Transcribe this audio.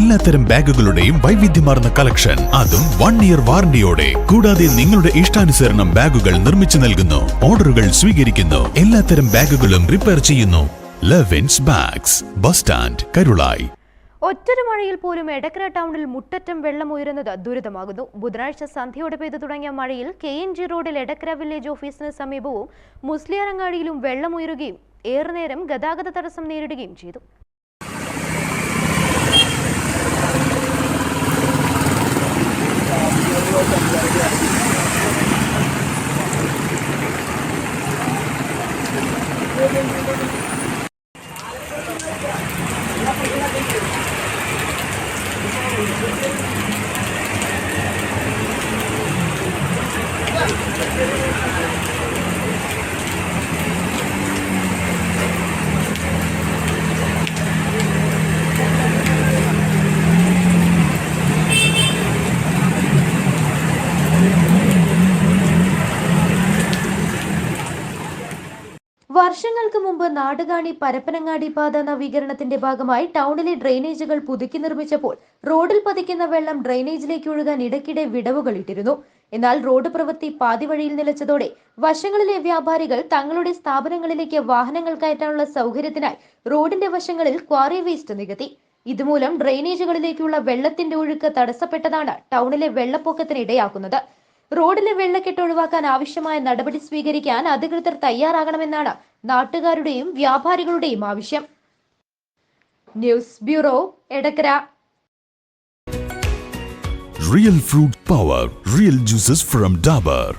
എല്ലാത്തരം ബാഗുകളുടെയും വൈവിധ്യമാർന്ന കളക്ഷൻ. അതും വൺ ഇയർ വാറണ്ടിയോടെ കൂടാതെ നിങ്ങളുടെ ഇഷ്ടാനുസരണം ബാഗുകൾ നിർമ്മിച്ചു നൽകുന്നു. ഓർഡറുകൾ സ്വീകരിക്കുന്നു. എല്ലാത്തരം ബാഗുകളും റിപ്പയർ ചെയ്യുന്നു. Levins bags bus stand Karulai ഒറ്റൊരു മഴയിൽ പോലും എടക്കര ടൗണിൽ മുട്ടറ്റം വെള്ളം ഉയരുന്നത് ദുരിതമാകുന്നു. ബുധനാഴ്ച സന്ധ്യയോടെ പെയ്തു തുടങ്ങിയ മഴയിൽ കെ എൻ ജി റോഡിൽ എടക്കര വില്ലേജ് ഓഫീസിന് സമീപവും മുസ്ലിയാരങ്ങാടിയിലും വെള്ളം ഉയരുകയും ഏറെ നേരം ഗതാഗത തടസ്സം നേരിടുകയും ചെയ്തു. Thank you. വർഷങ്ങൾക്ക് മുമ്പ് നാടുകാണി പരപ്പനങ്ങാടി പാത നവീകരണത്തിന്റെ ഭാഗമായി ടൗണിലെ ഡ്രെയിനേജുകൾ പുതുക്കി നിർമ്മിച്ചപ്പോൾ റോഡിൽ പതിക്കുന്ന വെള്ളം ഡ്രെയിനേജിലേക്ക് ഒഴുകാൻ ഇടയ്ക്കിടെ വിടവുകൾ ഇട്ടിരുന്നു. എന്നാൽ റോഡ് പ്രവൃത്തി പാതിവഴിയിൽ നിലച്ചതോടെ വശങ്ങളിലെ വ്യാപാരികൾ തങ്ങളുടെ സ്ഥാപനങ്ങളിലേക്ക് വാഹനങ്ങൾ കയറ്റാനുള്ള സൗകര്യത്തിനായി റോഡിന്റെ വശങ്ങളിൽ ക്വാറി വേസ്റ്റ് നികത്തി. ഇതുമൂലം ഡ്രെയിനേജുകളിലേക്കുള്ള വെള്ളത്തിന്റെ ഒഴുക്ക് തടസ്സപ്പെട്ടതാണ് ടൗണിലെ വെള്ളപ്പൊക്കത്തിന് ഇടയാക്കുന്നത് റോഡിലെ വെള്ളക്കെട്ട് ഒഴിവാക്കാൻ ആവശ്യമായ നടപടി സ്വീകരിക്കാൻ അധികൃതർ തയ്യാറാകണമെന്നാണ് നാട്ടുകാരുടെയും വ്യാപാരികളുടെയും ആവശ്യം. News bureau Edakkara. Real fruit power real juices from Dabur